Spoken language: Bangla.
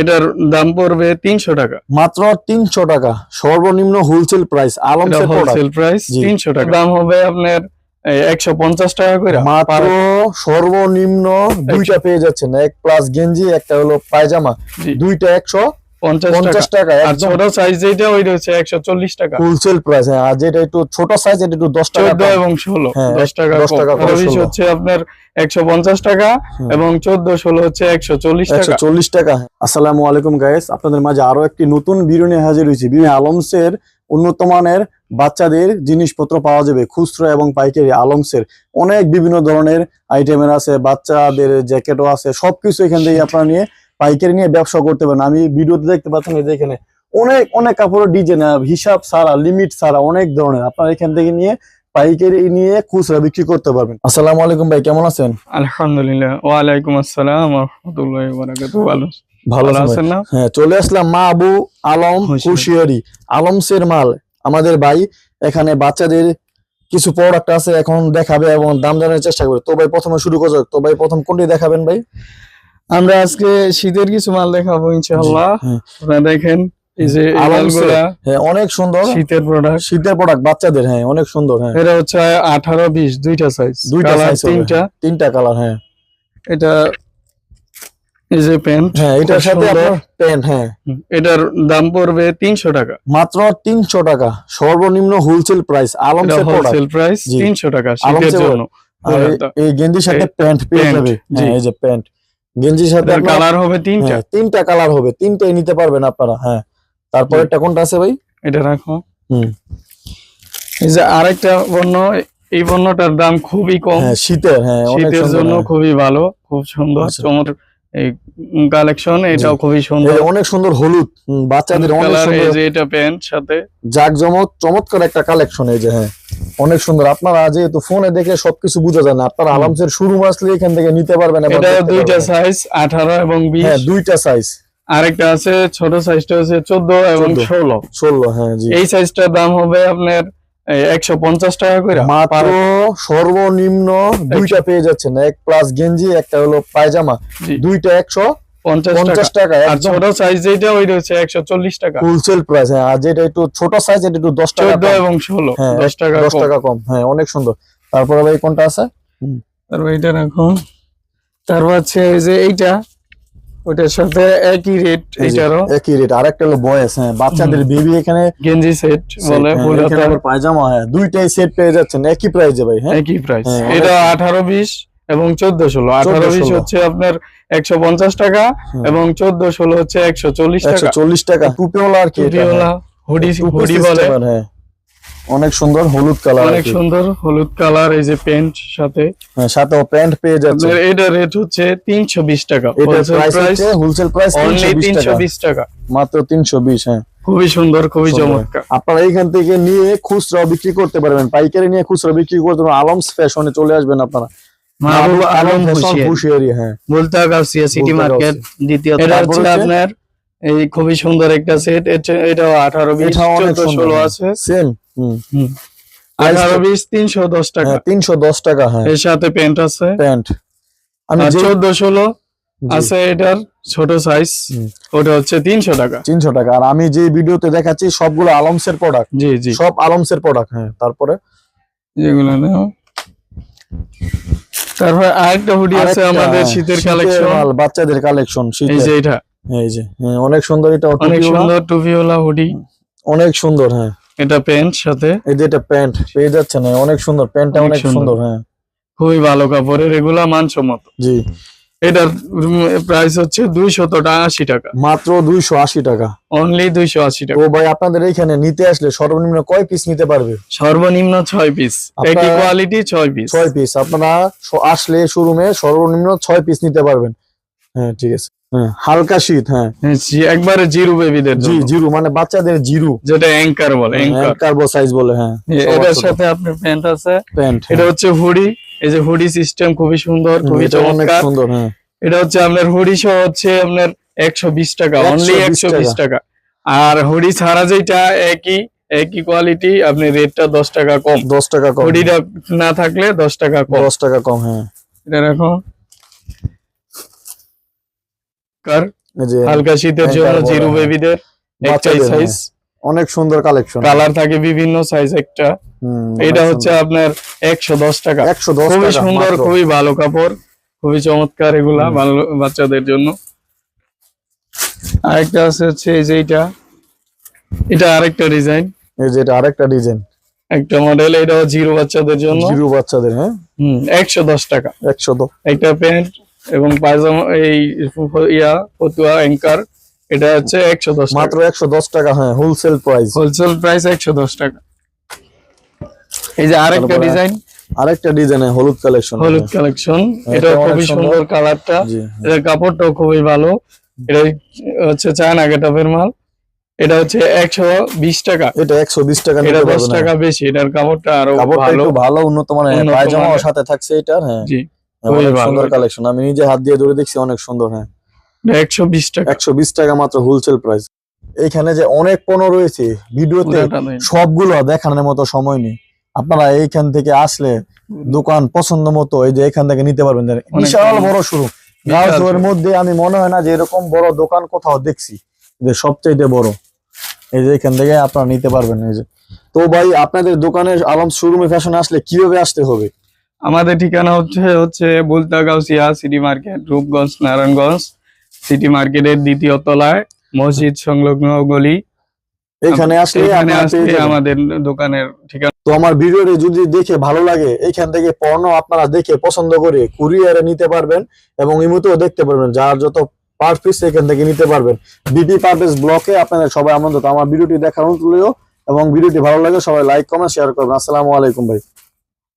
এটার দাম পড়বে তিনশো টাকা। মাত্র তিনশো টাকা। সর্বনিম্ন wholesale price Alam wholesale price তিনশো টাকা। দাম হবে আপনার একশো পঞ্চাশ টাকা করে মাত্র সর্বনিম্ন দুইটা পেয়ে যাচ্ছেন। এক প্লাস গেঞ্জি একটা হলো পায়জামা। দুইটা একশো টাকা। টাকা আর ছোট সাইজ যেটা টাকা। হোলসেল প্রাইস হ্যাঁ আর যেটা একটু ছোট সাইজ এটা একটু দশ টাকা চোদ্দ কম। এবং ষোলো হ্যাঁ, দশ টাকা 10 টাকা কম করে আরও বেশি 16 হচ্ছে আপনার একশো পঞ্চাশ টাকা এবং চোদ্দ ষোলো হচ্ছে টাকা। টাকা আসসালামু আলাইকুম গাইস আপনাদের মাঝে আরও একটি নতুন ভিডিও নিয়ে হাজির হয়েছি। বিভিন্ন আলমসের উন্নত মানের বাচ্চাদের জিনিসপত্র পাওয়া যাবে খুচরা এবং পাইকারি আলমসের। অনেক বিভিন্ন ধরনের আইটেমের আছে বাচ্চাদের জ্যাকেটও আছে সবকিছু এখান থেকে আপনারা নিয়ে পাইকারি নিয়ে ব্যবসা করতে পারেন আমি ভিডিওতে দেখতে পাচ্ছেন এই এখানে অনেক অনেক কাপড়ের ডিজাইন হিসাব ছাড়া লিমিট ছাড়া অনেক ধরনের। আপনারা এখান থেকে নিয়ে পাইকারি নিয়ে খুচরা বিক্রি করতে পারবেন। আসসালামু আলাইকুম ভাই কেমন আছেন? আলহামদুলিল্লাহ। ওয়ালাইকুম আসসালাম রহমতুল্লাহ বারাকাতু ভালো ভালো ভালো আছেন না? হ্যাঁ চলে আসলাম মা আবু আলম। হুশিয়ারি আলমসের মাল। আমাদের ভাই এখানে বাচ্চাদের কিছু প্রোডাক্ট আছে এখন দেখাবে এবং দাম জানার চেষ্টা করবে। তো ভাই প্রথমে শুরু করছ তো ভাই প্রথম কোনটি দেখাবেন ভাই? আমরা আজকে শীতের কিছু মাল দেখাবো ইনশাআল্লাহ। হ্যাঁ। আপনারা দেখেন হ্যাঁ অনেক সুন্দর। শীতের প্রোডাক্ট শীতের প্রোডাক্ট বাচ্চাদের হ্যাঁ অনেক সুন্দর হ্যাঁ। এটা হচ্ছে আঠারো বিশ দুইটা সাইজ দুইটা তিনটা। তিনটা কালার হ্যাঁ। এটা এই যে প্যান্ট হ্যাঁ এটার সাথে প্যান্ট হ্যাঁ। এটার দাম পড়বে তিনশো টাকা। মাত্র তিনশো টাকা। সর্বনিম্ন wholesale price product wholesale price তিনশো টাকা শীতের জন্য। এই- গেঞ্জির সাথে প্যান্ট পেয়ে যাবে। হ্যাঁ এই যে প্যান্ট গেঞ্জির সাথে কালার হবে তিনটা হ্যাঁ, তিনটা কালার হবে তিনটাই নিতে পারবেন আপনারা হ্যাঁ তারপরে হুম। কোনটা আছে ভাই এটা রাখো হুম। এই যে আরেকটা বর্ণ এই বর্ণটার দাম খুবই কম হ্যাঁ শীতের হ্যাঁ শীতের জন্য হ্যাঁ। খুবই ভালো খুব সুন্দর আচ্ছা। চমৎকার এই কালেকশন এটাও খুবই সুন্দর। অনেক সুন্দর হলুদ বাচ্চাদের অনেক সুন্দর যে এটা প্যান্ট সাথে। জাকজমক চমৎকার একটা কালেকশন এই যে হ্যাঁ। অনেক সুন্দর। আপনারা যেহেতু ফোনে দেখে সবকিছু বোঝা যায় না আপনারা। আলামসের শুরু আসলে এখান থেকে নিতে পারবেন এটা দুইটা সাইজ আঠারো এবং বিশ। হ্যাঁ দুইটা সাইজ আরেকটা আছে ছোট সাইজটা হচ্ছে চোদ্দ এবং 14 ষোলো। ষোলো হ্যাঁ জি। এই সাইজটার দাম হবে আপনার একশো পঞ্চাশ টাকা করে মাত্র সর্বনিম্ন দুইটা পেয়ে যাচ্ছেন। এক প্লাস গেঞ্জি একটা হলো পায়জামা। দুইটা টাকা। আর ছোট সাইজ যেটা টাকা। হোলসেল প্রাইস হ্যাঁ। আর যেটা একটু ছোট সাইজ এটা একটু দশ টাকা চোদ্দ কম। এবং হ্যাঁ, টাকা দশ কম। টাকা কম। হ্যাঁ অনেক সুন্দর। তারপরে ভাই কোনটা আছে? তারপর এটা রাখো তারপর এই যে এইটা। ওইটার সাথে একই রেট এইটারও একই রেট আরেকটা হলো বয়স হ্যাঁ বাচ্চাদের বেবি এখানে গেঞ্জি সেট বলে হ্যাঁ, ফুল হাতার আবার পায়জামা হ্যাঁ দুইটাই সেট পেয়ে যাচ্ছেন একই প্রাইসে ভাই হ্যাঁ। একই প্রাইস হ্যাঁ, এটা আঠারো বিশ এবং চোদ্দ ষোলো। আঠারো বিশ হচ্ছে আপনার একশো পঞ্চাশ টাকা এবং চোদ্দ ষোলো হচ্ছে একশো চল্লিশ টাকা। চল্লিশ টাকা। টুপিওয়ালা আর কি এটা, টুপিওয়ালা হুডি হ্যাঁ। হুডি বলে। হ্যাঁ। অনেক সুন্দর হলুদ কালার অনেক সুন্দর হলুদ কালার এই যে প্যান্ট সাথে। হ্যাঁ সাথে প্যান্ট পেয়ে যাচ্ছে। এটা রেট হচ্ছে তিনশো বিশ টাকা। এটা প্রাইস হচ্ছে হোলসেল প্রাইস অনলি তিনশো তিনশো টাকা। বিশ টাকা। মাত্র তিনশো বিশ হ্যাঁ। খুবই সুন্দর খুবই। চমৎকার। আপনারা এইখান থেকে নিয়ে খুচরা বিক্রি করতে পারবেন। পাইকারি নিয়ে খুচরা বিক্রি করতে পারবেন। আলমস ফ্যাশনে চলে আসবেন আপনারা। মাহবুব আলম হুশিয়ারি হ্যাঁ। বলতে গাউসিয়া সিটি মার্কেট দ্বিতীয় এটা হচ্ছে আপনার এই খুবই সুন্দর একটা সেট এটাও এটাও অনেক চোদ্দ সুন্দর। ষোলো আছে। সেম আঠারো বিশ তিনশো দশ টাকা। হ্যাঁ তিনশো দশ টাকা হ্যাঁ। এর সাথে প্যান্ট আছে। প্যান্ট। আমি চোদ্দ ষোলো আছে এটার ছোট সাইজ ওটা হচ্ছে তিনশো টাকা। তিনশো টাকা। আর আমি যে ভিডিওতে দেখাচ্ছি সবগুলো আলমসের প্রোডাক্ট জি জি। সব আলমসের প্রোডাক্ট হ্যাঁ তারপরে যেগুলো তারপর আরেকটা হুডি আছে আমাদের শীতের কালেকশন বাচ্চাদের কালেকশন এই যে এটা। এই যে হ্যাঁ অনেক সুন্দর এটা অনেক সুন্দর টুপিওয়ালা হুডি অনেক সুন্দর হ্যাঁ। এটা প্যান্ট সাথে? এই যে এটা প্যান্ট পেয়ে যাচ্ছে না অনেক সুন্দর প্যান্টটা অনেক সুন্দর। হ্যাঁ। খুবই ভালো কাপড়ের এগুলা মানসম্মত। জি। এটার প্রাইস হচ্ছে দুইশত আশি টাকা। মাত্র দুইশো আশি টাকা। অনলি দুইশো আশি টাকা। ও ভাই আপনাদের এইখানে নিতে আসলে সর্বনিম্ন কয় পিস নিতে পারবে? সর্বনিম্ন ছয় পিস একই কোয়ালিটি ছয় পিস ছয় পিস আপনারা আসলে শোরুমে সর্বনিম্ন ছয় পিস নিতে পারবেন। হ্যাঁ ঠিক আছে। হালকা শীত হ্যাঁ। একবারে জিরো বেবিদের জি জিরো মানে বাচ্চাদের জিরো। যেটা অ্যাঙ্কার বলে অ্যাঙ্কার কার্বো সাইজ বলে হ্যাঁ। এটার সাথে আপনার প্যান্ট আছে। প্যান্ট এটা হচ্ছে হুডি এই যে হুডি সিস্টেম খুবই সুন্দর খুবই চমৎকার। সুন্দর হ্যাঁ। এটা হচ্ছে আপনার হুডি সহ হচ্ছে আপনার একশো বিশ টাকা অনলি 120 একশো বিশ টাকা। আর হুডি ছাড়া যেটা একই একই কোয়ালিটি আপনি রেটটা দশ টাকা কম। দশ টাকা কম। হুডিটা না থাকলে দশ টাকা কম। দশ টাকা কম হ্যাঁ। এটা রাখো কার যে হালকা শীতের হ্যাঁ, জন্য জিরো হ্যাঁ। বেবিদের একটাই সাইজ অনেক সুন্দর কালেকশন কালার থাকে বিভিন্ন সাইজ একটা। এটা হচ্ছে আপনার একশো দশ টাকা। একশো দশ খুবই সুন্দর খুবই ভালো কাপড় খুবই চমৎকার এগুলা ভালো বাচ্চাদের জন্য। আরেকটা আছে হচ্ছে এই যে এটা এটা আরেকটা ডিজাইন এই যে এটা আরেকটা ডিজাইন একটা মডেল এটাও জিরো বাচ্চাদের জন্য। জিরো বাচ্চাদের হ্যাঁ? হুম একশো দশ টাকা। একশো দশ। একটা প্যান্ট এবং পায়জামা এই ইয়া ফতুয়া অ্যাঙ্কার এটা হচ্ছে একশো দশ মাত্র একশো দশ টাকা হ্যাঁ হোলসেল প্রাইস হোলসেল প্রাইস একশো দশ টাকা। এই যে আরেকটা ডিজাইন আরেকটা ডিজাইন হলুদ কালেকশন হলুদ কালেকশন হ্যাঁ, এটা এটা খুবই সুন্দর। কালারটা। জি এটার কাপড়টাও খুবই ভালো। এটা হচ্ছে চায়না গেটাপের মাল। এটা হচ্ছে একশো বিশ টাকা। এটা একশো বিশ টাকা এটা দশ টাকা বেশি। এটার কাপড়টা আরও ভালো। ভালো উন্নত মানের। মানের। সাথে থাকছে এটার হ্যাঁ। হ্যাঁ, সুন্দর। কালেকশন আমি নিজে হাত দিয়ে ধরে দেখছি অনেক সুন্দর হ্যাঁ। একশো বিশ টাকা। একশো বিশ টাকা মাত্র হোলসেল প্রাইস এইখানে যে অনেক পণ্য রয়েছে ভিডিওতে। সবগুলো দেখানোর মতো সময় নেই। আপনারা এইখান থেকে আসলে দোকান পছন্দ মতো এই যে এখান থেকে নিতে পারবেন। বিশাল বড় শুরু মধ্যে আমি মনে হয় না যে এরকম বড় দোকান কোথাও দেখছি। যে সবচাইতে বড়। এই যে এখান থেকে আপনারা নিতে পারবেন এই যে। তো ভাই আপনাদের দোকানের আলম শোরুমে ফ্যাশন আসলে কীভাবে আসতে হবে? আমাদের ঠিকানা হচ্ছে হচ্ছে Bulta Gausia city market Rupganj Narayanganj city মার্কেটের দ্বিতীয় তলায় মসজিদ সংলগ্ন গলি। এখানে আসলে এখানে আসলে আমাদের দোকানের ঠিকানা। তো আমার ভিডিওটি যদি দেখে ভালো লাগে এখান থেকে পণ্য আপনারা দেখে পছন্দ করে কুরিয়ারে নিতে পারবেন এবং ইমুতেও দেখতে পারবেন যার যত পার পিস এখান থেকে নিতে পারবেন। বিপি পারভেজ ব্লকে আপনাদের সবাই আমন্ত্রিত। আমার ভিডিওটি দেখার অনুরোধ এবং ভিডিওটি ভালো লাগে সবাই লাইক কমেন্ট শেয়ার করবেন। আসসালামু আলাইকুম ভাই।